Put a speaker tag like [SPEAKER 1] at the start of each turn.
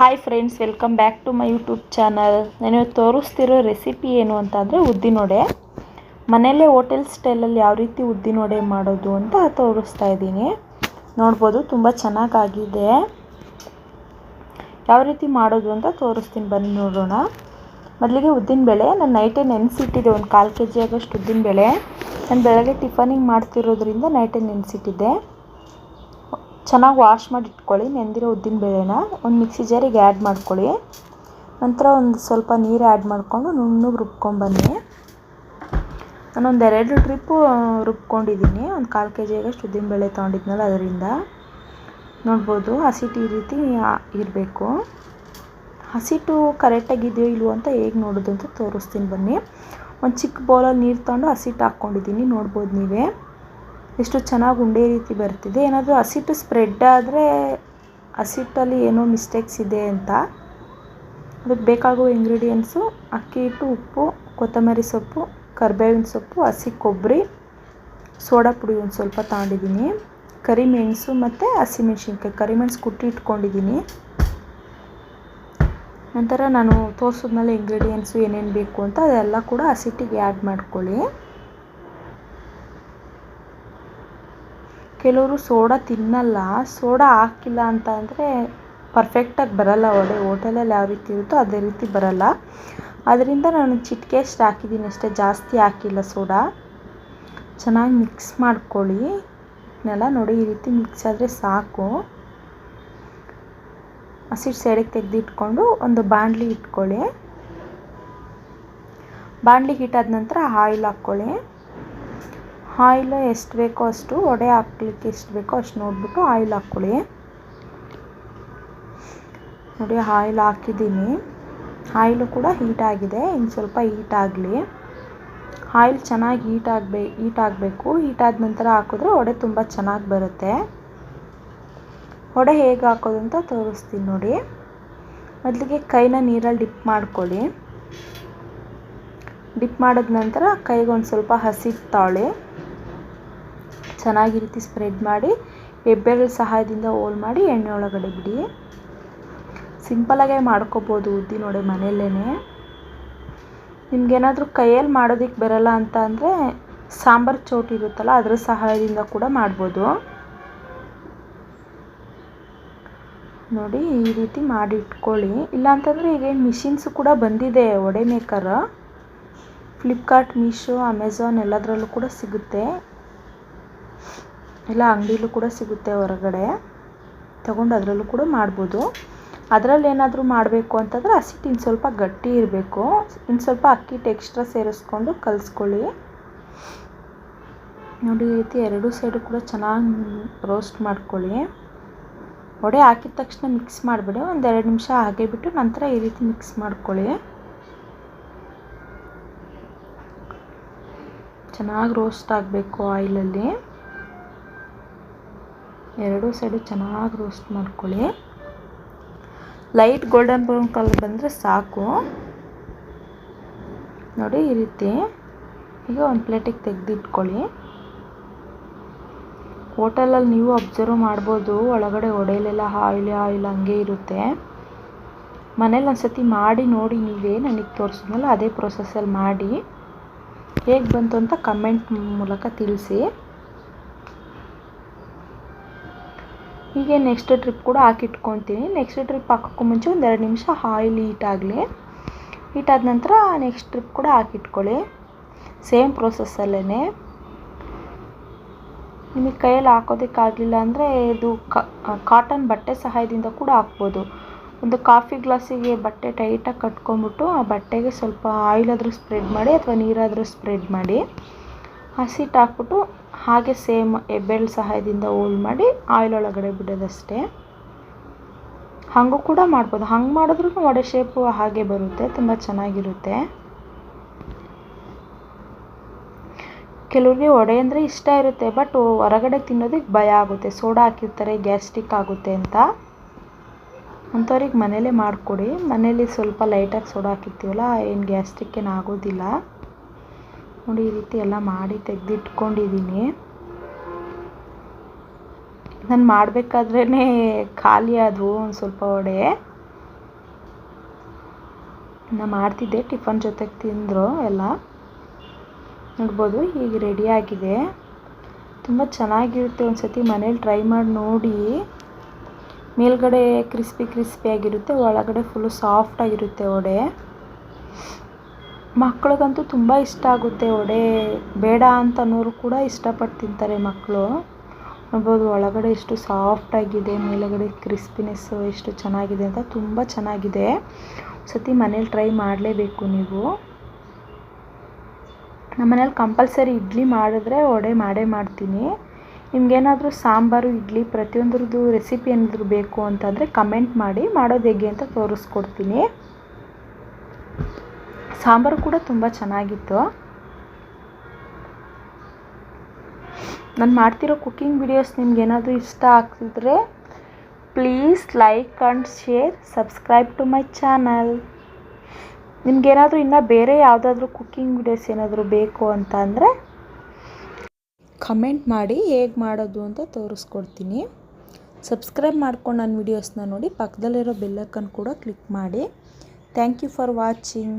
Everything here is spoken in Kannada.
[SPEAKER 1] Hi friends welcome back to my YouTube channel ನಾನು ತೋರಿಸ್ತಿರೋ ರೆಸಿಪಿ ಏನು ಅಂತ ಅಂದರೆ ಉದ್ದಿನೊಡೆ ಮನೆಯಲ್ಲೇ ಹೋಟೆಲ್ ಸ್ಟೈಲಲ್ಲಿ ಯಾವ ರೀತಿ ಉದ್ದಿನೊಡೆ ಮಾಡೋದು ಅಂತ ತೋರಿಸ್ತಾ ಇದ್ದೀನಿ. ನೋಡ್ಬೋದು ತುಂಬ ಚೆನ್ನಾಗಾಗಿದೆ. ಯಾವ ರೀತಿ ಮಾಡೋದು ಅಂತ ತೋರಿಸ್ತೀನಿ, ಬನ್ನಿ ನೋಡೋಣ. ಮೊದಲಿಗೆ ಉದ್ದಿನಬೇಳೆ ನಾನು ನೈಟೇ ನೆನೆಸಿಟ್ಟಿದ್ದೆ, ಒಂದು ಕಾಲು ಕೆ ಜಿ ಆಗೋಷ್ಟು ಉದ್ದಿನಬೇಳೆ ನಾನು ಬೆಳಗ್ಗೆ ಟಿಫನಿಗೆ ಮಾಡ್ತಿರೋದ್ರಿಂದ ನೈಟೇ ನೆನೆಸಿಟ್ಟಿದ್ದೆ. ಚೆನ್ನಾಗಿ ವಾಶ್ ಮಾಡಿ ಇಟ್ಕೊಳ್ಳಿ ನೆಂದಿರೋ ಉದ್ದಿನ ಬೇಳೆನ ಒಂದು ಮಿಕ್ಸಿ ಜಾರಿಗೆ ಆ್ಯಡ್ ಮಾಡ್ಕೊಳ್ಳಿ. ನಂತರ ಒಂದು ಸ್ವಲ್ಪ ನೀರು ಆ್ಯಡ್ ಮಾಡಿಕೊಂಡು ನುಣ್ಣಗೆ ರುಬ್ಕೊಂಬನ್ನಿ ನಾನೊಂದು ಎರಡು ಟ್ರಿಪ್ಪು ರುಬ್ಕೊಂಡಿದ್ದೀನಿ ಒಂದು ಕಾಲು ಕೆ ಜಿಯಾಗಷ್ಟು ಉದ್ದಿನಬೇಳೆ ತೊಗೊಂಡಿದ್ನಲ್ಲ ಅದರಿಂದ. ನೋಡ್ಬೋದು ಹಸಿಟ್ಟು ಈ ರೀತಿ ಇರಬೇಕು. ಹಸಿಟ್ಟು ಕರೆಕ್ಟಾಗಿದೆಯೋ ಇಲ್ವೋ ಅಂತ ಹೇಗೆ ನೋಡೋದು ಅಂತ ತೋರಿಸ್ತೀನಿ ಬನ್ನಿ. ಒಂದು ಚಿಕ್ಕ ಬೌಲಲ್ಲಿ ನೀರು ತೊಗೊಂಡು ಹಸಿಟ್ಟು ಹಾಕ್ಕೊಂಡಿದ್ದೀನಿ ನೋಡ್ಬೋದು ನೀವೇ. ಎಷ್ಟು ಚೆನ್ನಾಗಿ ಉಂಡೆ ರೀತಿ ಬರ್ತಿದೆ. ಏನಾದರೂ ಹಸಿಟ್ಟು ಸ್ಪ್ರೆಡ್ ಆದರೆ ಹಸಿಟ್ಟಲ್ಲಿ ಏನೋ ಮಿಸ್ಟೇಕ್ಸ್ ಇದೆ ಅಂತ. ಅದಕ್ಕೆ ಬೇಕಾಗುವ ಇಂಗ್ರೀಡಿಯೆಂಟ್ಸು ಅಕ್ಕಿ ಹಿಟ್ಟು, ಉಪ್ಪು, ಕೊತ್ತಂಬರಿ ಸೊಪ್ಪು, ಕರ್ಬೇವಿನ ಸೊಪ್ಪು, ಹಸಿ ಕೊಬ್ಬರಿ, ಸೋಡಾ ಪುಡಿ ಒಂದು ಸ್ವಲ್ಪ ತಗೊಂಡಿದ್ದೀನಿ. ಕರಿಮೆಣಸು ಮತ್ತು ಹಸಿಮೆಣ್ಸಿನ್ಕಾಯಿ ಕರಿಮೆಣಸು ಕುಟ್ಟಿ ಇಟ್ಕೊಂಡಿದ್ದೀನಿ. ನಂತರ ನಾನು ತೋರಿಸಿದ್ಮೇಲೆ ಇಂಗ್ರೀಡಿಯೆಂಟ್ಸು ಏನೇನು ಬೇಕು ಅಂತ ಅದೆಲ್ಲ ಕೂಡ ಹಸಿಟ್ಟಿಗೆ ಆ್ಯಡ್ ಮಾಡ್ಕೊಳ್ಳಿ. ಕೆಲವರು ಸೋಡಾ ತಿನ್ನಲ್ಲ, ಸೋಡಾ ಹಾಕಿಲ್ಲ ಅಂತ ಅಂದರೆ ಪರ್ಫೆಕ್ಟಾಗಿ ಬರಲ್ಲ ವಡೆ ಹೋಟೆಲಲ್ಲಿ ಯಾವ ರೀತಿ ಇರುತ್ತೋ ಅದೇ ರೀತಿ ಬರಲ್ಲ. ಅದರಿಂದ ನಾನು ಚಿಟಿಕೆ ಅಷ್ಟು ಹಾಕಿದ್ದೀನಿ ಅಷ್ಟೇ. ಜಾಸ್ತಿ ಹಾಕಿಲ್ಲ ಸೋಡಾ. ಚೆನ್ನಾಗಿ ಮಿಕ್ಸ್ ಮಾಡ್ಕೊಳ್ಳಿ. ಇದನ್ನೆಲ್ಲ ನೋಡಿ ಈ ರೀತಿ ಮಿಕ್ಸ್ ಆದರೆ ಸಾಕು. ಹಸಿಟ್ಟು ಸೈಡಿಗೆ ತೆಗೆದಿಟ್ಕೊಂಡು ಒಂದು ಬಾಣಲಿ ಇಟ್ಕೊಳ್ಳಿ. ಬಾಣಲಿ ಇಟ್ಟಾದ ನಂತರ ಆಯಿಲ್ ಹಾಕ್ಕೊಳ್ಳಿ ಆಯಿಲ್ ಎಷ್ಟು ಬೇಕೋ ಅಷ್ಟು ವಡೆ ಹಾಕ್ಲಿಕ್ಕೆ ಎಷ್ಟು ಬೇಕೋ ಅಷ್ಟು ನೋಡಿಬಿಟ್ಟು ಆಯಿಲ್ ಹಾಕ್ಕೊಳ್ಳಿ. ನೋಡಿ, ಆಯಿಲ್ ಹಾಕಿದ್ದೀನಿ. ಆಯಿಲು ಕೂಡ ಹೀಟ್ ಆಗಿದೆ, ಇನ್ನು ಸ್ವಲ್ಪ ಹೀಟ್ ಆಗಲಿ. ಆಯಿಲ್ ಚೆನ್ನಾಗಿ ಹೀಟ್ ಆಗಬೇ, ಹೀಟ್ ಆಗಬೇಕು. ಹೀಟ್ ಆದ ನಂತರ ಹಾಕಿದ್ರೆ ವಡೆ ತುಂಬ ಚೆನ್ನಾಗಿ ಬರುತ್ತೆ. ವಡೆ ಹೇಗೆ ಹಾಕೋದು ಅಂತ ತೋರಿಸ್ತೀನಿ ನೋಡಿ. ಮೊದಲಿಗೆ ಕೈನ ನೀರಲ್ಲಿ ಡಿಪ್ ಮಾಡ್ಕೊಳ್ಳಿ. ಡಿಪ್ ಮಾಡಿದ ನಂತರ ಕೈಗೊಂದು ಸ್ವಲ್ಪ ಹಸಿ ತಾಳಿ. ಚೆನ್ನಾಗಿ ರೀತಿ ಸ್ಪ್ರೆಡ್ ಮಾಡಿ, ಹೆಬ್ಬೆರಳು ಸಹಾಯದಿಂದ ಹೋಲ್ ಮಾಡಿ ಎಣ್ಣೆ ಒಳಗಡೆ ಬಿಡಿ. ಸಿಂಪಲಾಗೆ ಮಾಡ್ಕೋಬೋದು ನೋಡಿ ಮನೆಯಲ್ಲೇ ನಿಮ್ಗೇನಾದರೂ ಕೈಯಲ್ಲಿ ಮಾಡೋದಕ್ಕೆ ಬರಲ್ಲ ಅಂತ ಅಂದರೆ ಸಾಂಬಾರು ಚೌಟಿ ಇರುತ್ತಲ್ಲ ಅದರ ಸಹಾಯದಿಂದ ಕೂಡ ಮಾಡ್ಬೋದು. ನೋಡಿ ಈ ರೀತಿ ಮಾಡಿ ಇಟ್ಕೊಳ್ಳಿ. ಇಲ್ಲಾಂತಂದರೆ ಈಗ ಮಿಷಿನ್ಸು ಕೂಡ ಬಂದಿದೆ ಒಡೆ ಮೇಕರ್. ಫ್ಲಿಪ್ಕಾರ್ಟ್ ಮೀಶೋ ಅಮೆಝಾನ್ ಎಲ್ಲದರಲ್ಲೂ ಕೂಡ ಸಿಗುತ್ತೆ. ಎಲ್ಲ ಅಂಗಡಿಲೂ ಕೂಡ ಸಿಗುತ್ತೆ ಹೊರಗಡೆ. ತಗೊಂಡು ಅದರಲ್ಲೂ ಕೂಡ ಮಾಡ್ಬೋದು. ಅದರಲ್ಲಿ ಏನಾದರೂ ಮಾಡಬೇಕು ಅಂತಂದರೆ ಹಸಿಟ್ಟು ಸ್ವಲ್ಪ ಗಟ್ಟಿ ಇರಬೇಕು. ಇನ್ನು ಸ್ವಲ್ಪ ಅಕ್ಕಿ ಟೆಕ್ಸ್ಟ್ರಾ ಸೇರಿಸ್ಕೊಂಡು ಕಲಿಸ್ಕೊಳ್ಳಿ. ನೋಡಿ, ಈ ರೀತಿ ಎರಡೂ ಸೈಡು ಕೂಡ ಚೆನ್ನಾಗಿ ರೋಸ್ಟ್ ಮಾಡ್ಕೊಳ್ಳಿ. ವಡೆ ಹಾಕಿದ ತಕ್ಷಣ ಮಿಕ್ಸ್ ಮಾಡಿಬಿಡಿ. ಒಂದು ಎರಡು ನಿಮಿಷ ಹಾಗೆ ಬಿಟ್ಟು ನಂತರ ಈ ರೀತಿ ಮಿಕ್ಸ್ ಮಾಡ್ಕೊಳ್ಳಿ. ಚೆನ್ನಾಗಿ ರೋಸ್ಟ್ ಆಗಬೇಕು ಆಯಿಲಲ್ಲಿ ಎರಡೂ ಸೈಡು ಚೆನ್ನಾಗಿ ರೋಸ್ಟ್ ಮಾಡ್ಕೊಳ್ಳಿ. ಲೈಟ್ ಗೋಲ್ಡನ್ ಬ್ರೌನ್ ಕಲರ್ ಬಂದರೆ ಸಾಕು. ನೋಡಿ ಈ ರೀತಿ. ಈಗ ಒಂದು ಪ್ಲೇಟಿಗೆ ತೆಗೆದಿಟ್ಕೊಳ್ಳಿ. ಹೋಟೆಲಲ್ಲಿ ನೀವು ಅಬ್ಸರ್ವ್ ಮಾಡ್ಬೋದು, ಒಳಗಡೆ ಒಡೆಯಲೆಲ್ಲ ಆಯಿಲ್ ಆಯಿಲ್ ಹಂಗೆ ಇರುತ್ತೆ. ಮನೇಲಿ ಒಂದು ಸತಿ ಮಾಡಿ ನೋಡಿ ನೀವೇ ನನಗೆ ತೋರಿಸಿದ್ಮೇಲೆ ಅದೇ ಪ್ರೊಸೆಸಲ್ಲಿ ಮಾಡಿ. ಹೇಗೆ ಬಂತು ಅಂತ ಕಮೆಂಟ್ ಮೂಲಕ ತಿಳಿಸಿ. ಹೀಗೆ ನೆಕ್ಸ್ಟ್ ಟ್ರಿಪ್ ಕೂಡ ಹಾಕಿಟ್ಕೊತೀನಿ. ನೆಕ್ಸ್ಟ್ ಟ್ರಿಪ್ ಹಾಕೋಕ್ಕೂ ಮುಂಚೆ ಒಂದು ಎರಡು ನಿಮಿಷ ಆಯಿಲ್ ಹೀಟ್ ಆದ ನಂತರ ನೆಕ್ಸ್ಟ್ ಟ್ರಿಪ್ ಕೂಡ ಹಾಕಿಟ್ಕೊಳ್ಳಿ. ಸೇಮ್ ಪ್ರೊಸೆಸ್ಸಲ್ಲೇ ನಿಮಗೆ ಕೈಯಲ್ಲಿ ಹಾಕೋದಕ್ಕಾಗಲಿಲ್ಲ ಅಂದರೆ ಇದು ಕಾಟನ್ ಬಟ್ಟೆ ಸಹಾಯದಿಂದ ಕೂಡ ಹಾಕ್ಬೋದು. ಒಂದು ಕಾಫಿ ಗ್ಲಾಸಿಗೆ ಬಟ್ಟೆ ಟೈಟಾಗಿ ಕಟ್ಕೊಂಡ್ಬಿಟ್ಟು ಆ ಬಟ್ಟೆಗೆ ಸ್ವಲ್ಪ ಆಯಿಲ್ ಆದರೂ ಸ್ಪ್ರೆಡ್ ಮಾಡಿ ಅಥವಾ ನೀರಾದರೂ ಸ್ಪ್ರೆಡ್ ಮಾಡಿ. ಹಸಿಟ್ಟು ಹಾಕ್ಬಿಟ್ಟು ಹಾಗೆ ಸೇಮ್ ಎಬ್ಬೆಳ್ ಸಹಾಯದಿಂದ ಹೋಲ್ ಮಾಡಿ ಆಯಿಲ್ ಒಳಗಡೆ ಬಿಡೋದಷ್ಟೇ. ಹಾಗೂ ಕೂಡ ಮಾಡ್ಬೋದು. ಹಂಗೆ ಮಾಡಿದ್ರೂ ವಡೆ ಶೇಪು ಹಾಗೆ ಬರುತ್ತೆ, ತುಂಬ ಚೆನ್ನಾಗಿರುತ್ತೆ. ಕೆಲವ್ರಿಗೆ ವಡೆ ಅಂದರೆ ಇಷ್ಟ ಇರುತ್ತೆ ಬಟ್ ಹೊರಗಡೆ ತಿನ್ನೋದಕ್ಕೆ ಭಯ ಆಗುತ್ತೆ. ಸೋಡಾ ಹಾಕಿರ್ತಾರೆ, ಗ್ಯಾಸ್ಟ್ರಿಕ್ ಆಗುತ್ತೆ ಅಂತ. ಅಂಥವ್ರಿಗೆ ಮನೇಲೇ ಮಾಡಿಕೊಡಿ. ಮನೇಲಿ ಸ್ವಲ್ಪ ಲೈಟಾಗಿ ಸೋಡಾ ಹಾಕಿರ್ತೀವಲ್ಲ, ಏನು ಗ್ಯಾಸ್ಟ್ರಿಕ್ ಏನು ಆಗೋದಿಲ್ಲ. ನೋಡಿ ಈ ರೀತಿ ಎಲ್ಲ ಮಾಡಿ ತೆಗೆದಿಟ್ಕೊಂಡಿದ್ದೀನಿ. ನಾನು ಮಾಡಬೇಕಾದ್ರೇ ಖಾಲಿ ಆದವು ಒಂದು ಸ್ವಲ್ಪ ವಡೆ ನಾ ಮಾಡ್ತಿದ್ದೆ, ಟಿಫನ್ ಜೊತೆಗೆ ತಿಂದರು ಎಲ್ಲ. ನೋಡ್ಬೋದು, ಹೀಗೆ ರೆಡಿ ಆಗಿದೆ. ತುಂಬ ಚೆನ್ನಾಗಿರುತ್ತೆ ಒಂದು ಸತಿ ಮನೇಲಿ ಟ್ರೈ ಮಾಡಿ ನೋಡಿ. ಮೇಲ್ಗಡೆ ಕ್ರಿಸ್ಪಿ ಕ್ರಿಸ್ಪಿಯಾಗಿರುತ್ತೆ ಒಳಗಡೆ ಫುಲ್ಲು ಸಾಫ್ಟಾಗಿರುತ್ತೆ ವಡೆ ಮಕ್ಳಿಗಂತೂ ತುಂಬ ಇಷ್ಟ ಆಗುತ್ತೆ. ವಡೆ ಬೇಡ ಅಂತ ಅನ್ನೋರು ಕೂಡ ಇಷ್ಟಪಟ್ಟು ತಿಂತಾರೆ ಮಕ್ಕಳು. ನೋಡ್ಬೋದು ಒಳಗಡೆ ಎಷ್ಟು ಸಾಫ್ಟಾಗಿದೆ ಮೇಲುಗಡೆ ಕ್ರಿಸ್ಪಿನೆಸ್ಸು ಎಷ್ಟು ಚೆನ್ನಾಗಿದೆ ಅಂತ ತುಂಬ ಚೆನ್ನಾಗಿದೆ. ಸತಿ ಮನೇಲಿ ಟ್ರೈ ಮಾಡಲೇಬೇಕು ನೀವು. ನಮ್ಮ ಮನೇಲಿ ಕಂಪಲ್ಸರಿ ಇಡ್ಲಿ ಮಾಡಿದ್ರೆ ವಡೆ ಮಾಡೇ ಮಾಡ್ತೀನಿ. ನಿಮ್ಗೇನಾದರೂ ಸಾಂಬಾರು, ಇಡ್ಲಿ ಪ್ರತಿಯೊಂದ್ರದ್ದು ರೆಸಿಪಿ ಏನಾದರೂ ಬೇಕು ಅಂತಂದರೆ ಕಮೆಂಟ್ ಮಾಡಿ ಮಾಡೋದು ಹೇಗೆ ಅಂತ ತೋರಿಸ್ಕೊಡ್ತೀನಿ. ಸಾಂಬಾರು ಕೂಡ ತುಂಬ ಚೆನ್ನಾಗಿತ್ತು. ನಾನು ಮಾಡ್ತಿರೋ ಕುಕ್ಕಿಂಗ್ ವಿಡಿಯೋಸ್ ನಿಮ್ಗೆ ಏನಾದರೂ ಇಷ್ಟ ಆಗ್ತಿದ್ರೆ please like and share subscribe to my channel ನಿಮ್ಗೇನಾದರೂ ಇನ್ನೂ ಬೇರೆ ಯಾವುದಾದ್ರೂ ಕುಕ್ಕಿಂಗ್ ವಿಡಿಯೋಸ್ ಏನಾದರೂ ಬೇಕು ಅಂತ ಅಂದರೆ ಕಮೆಂಟ್ ಮಾಡಿ ಹೇಗೆ ಮಾಡೋದು ಅಂತ ತೋರಿಸ್ಕೊಡ್ತೀನಿ. ಸಬ್ಸ್ಕ್ರೈಬ್ ಮಾಡ್ಕೊಂಡು ನನ್ನ ವಿಡಿಯೋಸ್ನ ನೋಡಿ ಪಕ್ಕದಲ್ಲಿರೋ ಬೆಲ್ಲಕ್ಕನ್ನು ಕೂಡ ಕ್ಲಿಕ್ ಮಾಡಿ. Thank you for watching